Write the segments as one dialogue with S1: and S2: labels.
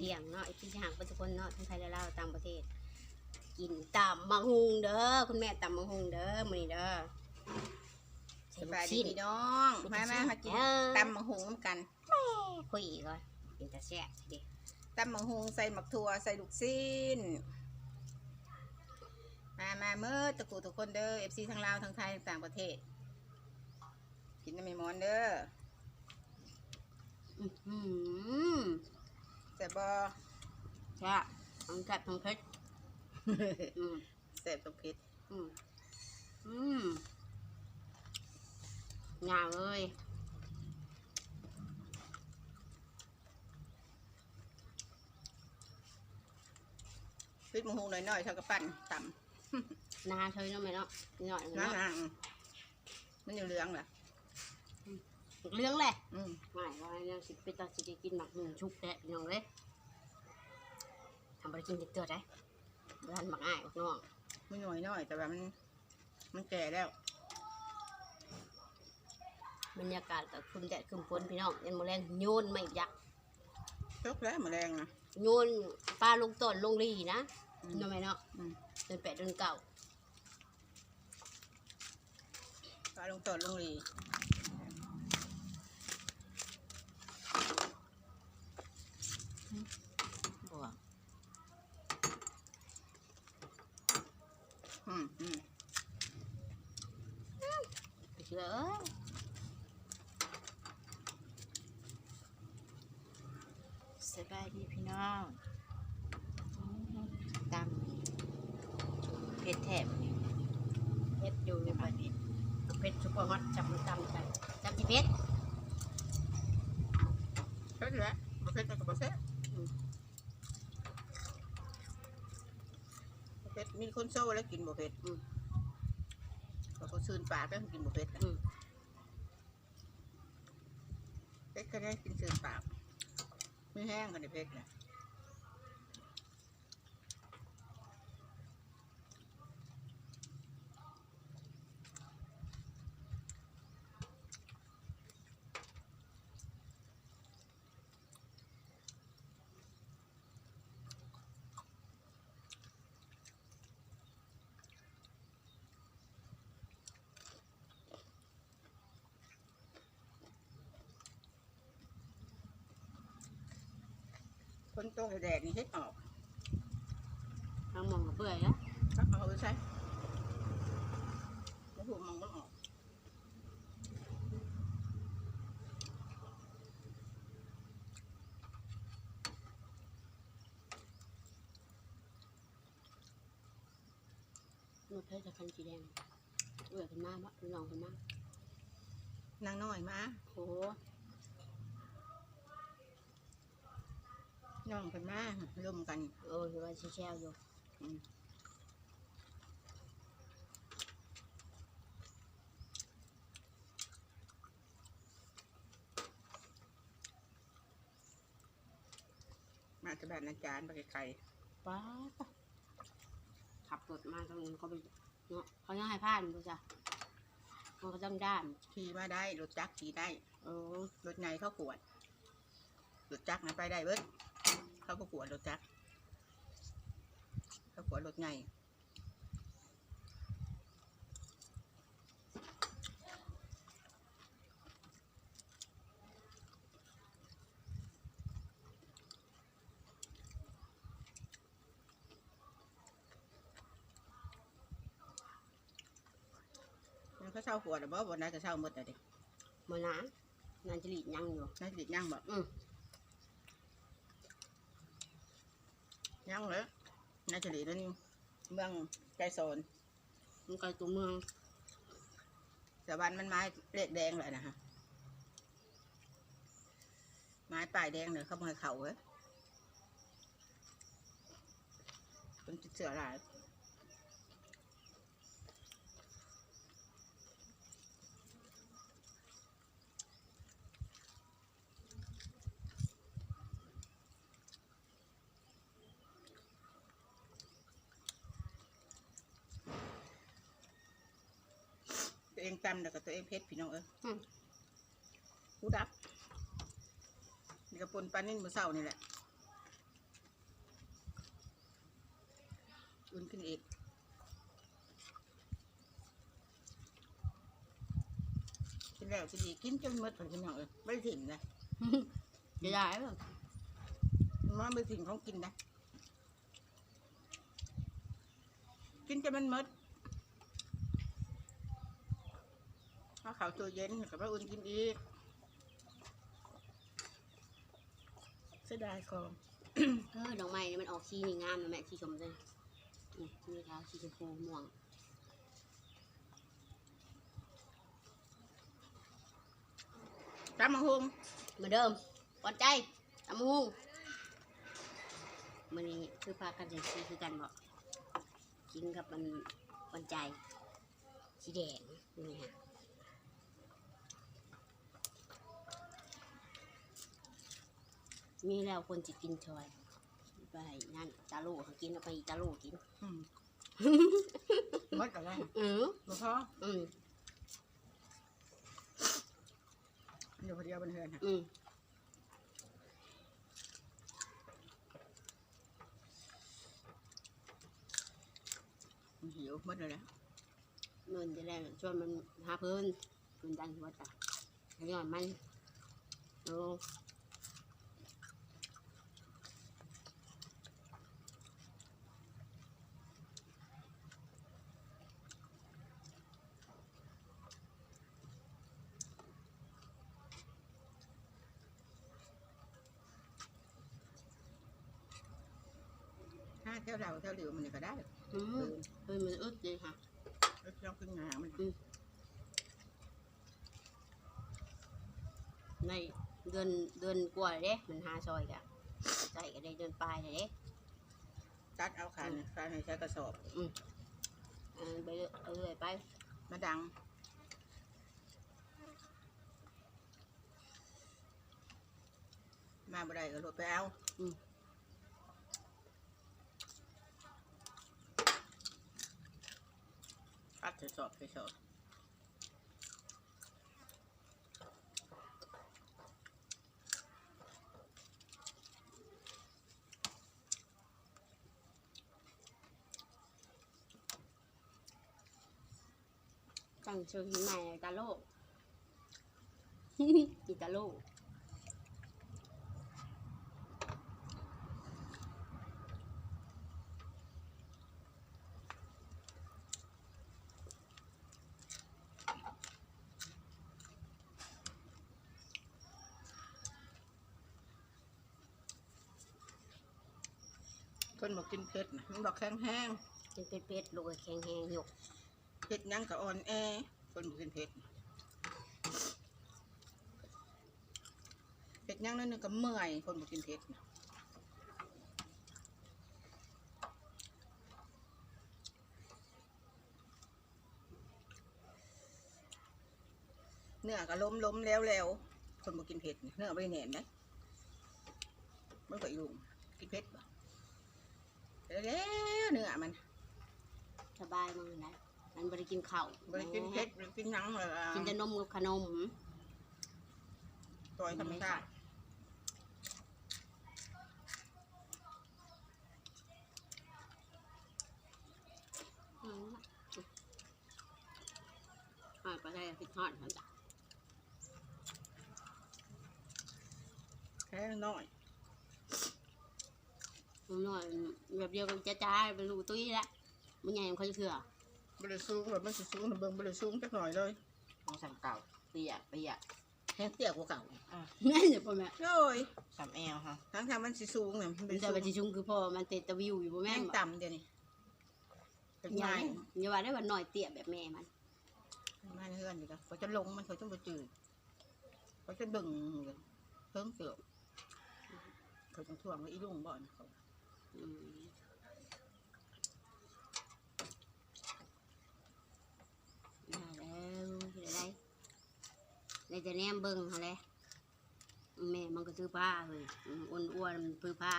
S1: ที่ยงเนาะไอ้พี่ห่างประชาชนเนาะทั้งไทยและลาวต่างประเทศ กินตำมังหุงเด้อคุณแม่ตำมังหุงเด้อมื้อนี้เด้อ
S2: สบายดีพี่น้องมามามากินตำมะฮุงกัน
S1: คุยก่อนกินแต่แซ่บดิ
S2: ตำมะฮุงใส่หมักถั่วใส่ลูกซีนมามาเมื่อตะกูทุกคนเด้อเอฟซีทั้งลาวทั้งไทยต่างประเทศ กินน้ำมีมอนเด้อ
S1: อื้อหือ
S2: แซ่บบอ
S1: แซ่บทั้งแซ่บทั้งเผ็ดอืม
S2: แซ่บต้องเผ็ด
S1: อืมอืมงามเลย
S2: พริกมะฮุงหน่อยๆเท่ากับปั่นต
S1: นาเธอเนาะแม่เนาะหน่อยำเนาะ
S2: นั่งๆมันอยู่เหลืองเหรอ
S1: เรื่องแหละ
S2: อืม
S1: ไม่ว่าเนี่ยสิไปตัดสิได้กินหมักหนึ่งชุบแดดพี่น้องเลยทำไปกินเด็กเกิดได้บ้านหมักง่ายหมักน้อง
S2: มันหน่อยหน่อยๆแต่ว่ามันมันแก่แล้ว
S1: บรรยากาศกับคุมแดดคุมฝนพี่น้องยันโมแรงโยนไม่ยักษ์
S2: จกแล้วมะแรงนะ
S1: โยนปลาลงต้นลงรีนะ
S2: อืม
S1: เนาะไหมเนาะ
S2: อืม
S1: เดือนแปดเดือนเก้า
S2: ปลาลงต้นลงรี อืมอืม
S1: เชื่อเอ้ย
S2: สบายดีพี่น้องตำเผ็ดแถบ
S1: เพชรอยู่ในบ้านเพชรซุปเปอร์ฮอตจับมือตำกันจับจีเพชร
S2: เผ็ดแล้วบ่เผ็ดก็บ่แซ่บบ่เผ็ด มีคนโซ่แล้วกินบ่เผ็ด
S1: อืม
S2: ก็คนซื่นปากแล้วกินบ่เผ็ดนะ
S1: อืม
S2: เผ็ดก็ได้กินซื่นปากไม่แห้งกันในเผ็ดนะ นโตแดดนี่เฮ็ดออก
S1: ทางมองกับเปื่อยนะ
S2: ก็เอาไปใช้แล้วหัวมองมันออก
S1: นวดเพชรจะคันสีแดงเอื่อยขึ้นมาบ่พี่น้องขึ้นมานา
S2: งน้อยมา
S1: โอ้
S2: น้องกันมาร่วมกัน
S1: โอ้ยว่าแช่ๆอยู่
S2: อืมมาจะแบบอาจารย์ไปไกล
S1: ป้าดขับรถมาตรงนี้ก็ไปเนาะเขายังให้ผ่านดูจ้ะมันก็ต้องด้าน
S2: ๆขี่มาได้รถจักรขี่ได้
S1: เออ
S2: รถไงเข้าขวด รถจักรนะไปได้เบิด เขาก็ขวดรถจักรเขาขวดรถไงมันเขาเช่าขวดหรือเปล่าวันนั้นก็เช่าหมดเลยดิ
S1: มาหนานันจริตยังอยู่
S2: น่าจิตย่างแบบ
S1: อืม
S2: ย่างเลยน่าจะดีนั่นเมืองใจโซน
S1: มันไกลตัวเมือง
S2: แต่วันมันไม้เลขแดงเลยนะฮะไม้ปลายแดงเลยเขามาให้เขาเว้ยเป็นเสือหลาย องตำแล้วก็ตัวเองเพชรพี่น้องเอ้
S1: อืม
S2: หูดับนี่ก็ปนปลานิ่นมือเศร้านี่แหละอุ่นขึ้นอีกกินแล้วจะดีกินจนหมดพี่น้องเออไม่ถิ่นนะ
S1: เดี๋ยวย้ายแมั
S2: นว่าเป็นสิ่งของกินนะ กินจนมันหมด เอาข่าวตัวเย็นกับพระอุ่นกินอีกเสียดายของ
S1: เออดอกไม้นี่มันออกสีนี่งามนะแม่สีชมเลยนี่นี่ขาวสีชมพูม่วง
S2: ตามมาหง
S1: เหมือนเดิมปลอดใจตามมุงมันนี่คือพากันใส่สีคือกันบ่กินกับมันวันใจสีแดงนี่ฮะ มีแล้วคนจะกินชอยไปนั่นตาลูเขากินเอาไปอีตาลูกิน
S2: อืมหมดอะไร
S1: อือ
S2: บ่พอ
S1: อืม
S2: เดี๋ยวพอเดียวบันเทิงค่ะ
S1: อืม
S2: มันหิวหมดเลยนะ
S1: เงินจะได้ชวนมันหาเพิ่นเพิ่นดันหัวตาย้อนมันโอ้
S2: ถ้าเท่าเราเท่าเหลียวมันก็ได้
S1: อืมเพิ่นมันอึดเลยค่ะ
S2: แล้วเราขึ้นงามัน
S1: ในเดือนเดือนกว่าเด้มันหาซอ ยกะใส่ก็ได้เดือนปลายเลยเด้
S2: ตัดเอาขาเนี่ยขาในใช้กระสอบ
S1: อ่าไปเรื่อยเอาเรื่อยไป
S2: มาดัง มาบ่ได้ก็รถไปเอัดกระสอบกระสอบ
S1: ตั้งชื่อใหม่ตาโลอีตาโล
S2: คนบอกกินเผ็ดน่ะมันบอกแข็งแห้ง
S1: เป็นเป็ดเป็ดๆลูกก็แข็งแหงหยก
S2: เผ็ดหยังก็อ่อนแอ คนบอกกินเผ็ดเผ็ดหยังนั่นนึงก็เมื่อย คนบอกกินเผ็ดน่ะเนื้อก็ล้มล้มแล้วแล้วคนบอกกินเผ็ดน่ะเนื้อไม่แหนนได้มันก็ยุ่งกินเผ็ดบ่ แล้วเนื้อมัน
S1: สบายมากนะมันบริกินข้าว
S2: บริกินเผ็ดบริกินหยังเลยอะ
S1: กินแต่นมกับขนม
S2: ตัวธรรมชาติ
S1: อืมอ่าไปได้พิทอดเขาจ้ะ
S2: แค่น้อย
S1: มันน้อยแบบเดียวกันจ้าจ้าๆเป็นรูตุ้ยละมันใหญ่มันเขาจะเถื่อบ
S2: ริสูงแบบมันสิสูงนะเบิ่งบริสูงจักหน่อยเลย
S3: ของสามเก่าเปียกเปียก
S2: แห้งเตี้ยกว่าเก่า
S1: นั่นเดี๋ยวพ่อแม่
S2: โอ้ย
S3: สามแอลค่ะ
S2: ทั้งทางมันสิสูงเนี่ยมัน
S1: มั
S2: เป็นน
S1: จะ
S2: สูง
S1: ไปที่ชุ่มคือพ่อมันเตะตะวิวอยู่พ่อแม่
S2: แห้ง
S1: บอก
S2: ต่ำเดี๋ยวนี้เป็น
S1: อย่า
S2: ไม้
S1: อย่าว่าได้ว่าหน่อยเตี้ยแบบแม่มัน
S2: ไม้เฮือนอยู่แล้วเขาจะลงมันเขาจะมาจืดเขาจะดึงเพิ่งเสือเขาจะท่วงไว้อีลุงบ่อนเขา
S1: อืมได้แล้วเฮ็ดอะไรในจะแนมเบิ่งฮะเลยแม่มันก็ซื้อผ้าเลยอ้วนๆมันซื้อผ้า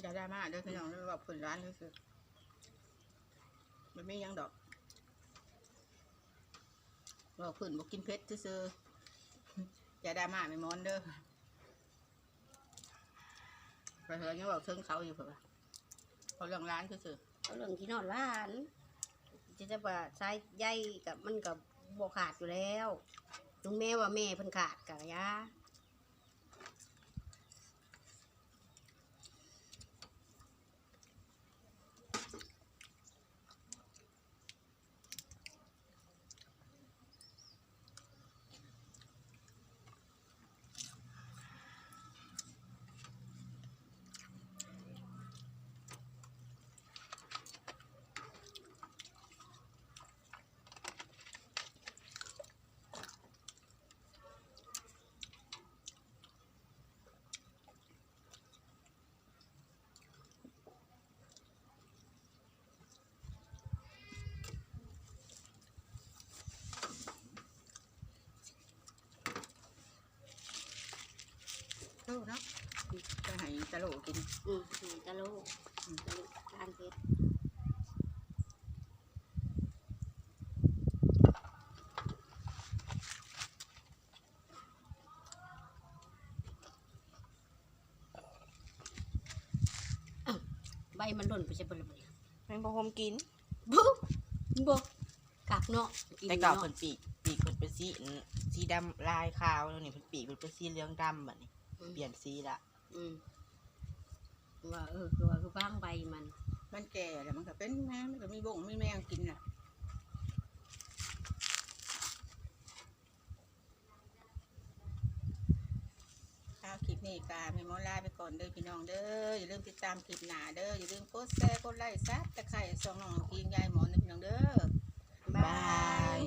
S2: อย่าได้มากเด้อพี่น้องแล้วบอกผลร้านก็คือมันไม่ยังดอกบอกผลบอกกินเพชรซื้ออย่าได้มากไม่มอนเด้อ ไปเถอะยังบอกเชิงเขาอยู่เผื่อพอเรื่องร้านคือสื่อ
S1: เขาเรื่องที่นอนร้าน จะจะว่าสายใยกับมันกับบวขาดอยู่แล้วลุงแม่ว่าแม่เพิ่นขาดกับยา
S2: เนาะจะให้ตะโหลกิน
S1: อืมนี่ตะโลอืมตะโลทานเพชรอ้าวใบมันหล่นไปใช่ปะล่ะเนี่ย
S3: แมงพะพรมกิน
S1: บุ๊บกากเนาะน
S3: แต่เก่า
S1: นะ
S3: เพิ่นปีกปีกเพิ่นเป็นสีสีดำลายขาวแล้วนี่เพิ่นปีกเพิ่นเป็นสีเหลืองดำแบบนี้
S1: อืม
S3: เปลี่ยนสีละ
S1: อืมว่าเออคือว่าคือบ้างใบมัน
S2: มันแก่แล้วมันก็เป็นแม่มันก็มีบ่งมีแมงกินน่ะข้าวคลิปนี้กาไม่มอลาไปก่อนเด้อพี่น้องเด้ออย่าลืมติดตามคลิปหน้าเด้ออย่าลืมกดแชร์กดไลค์ซับตะไคร่สองน้องกินยายหมอนะพี่น้องเด้อ
S3: บาย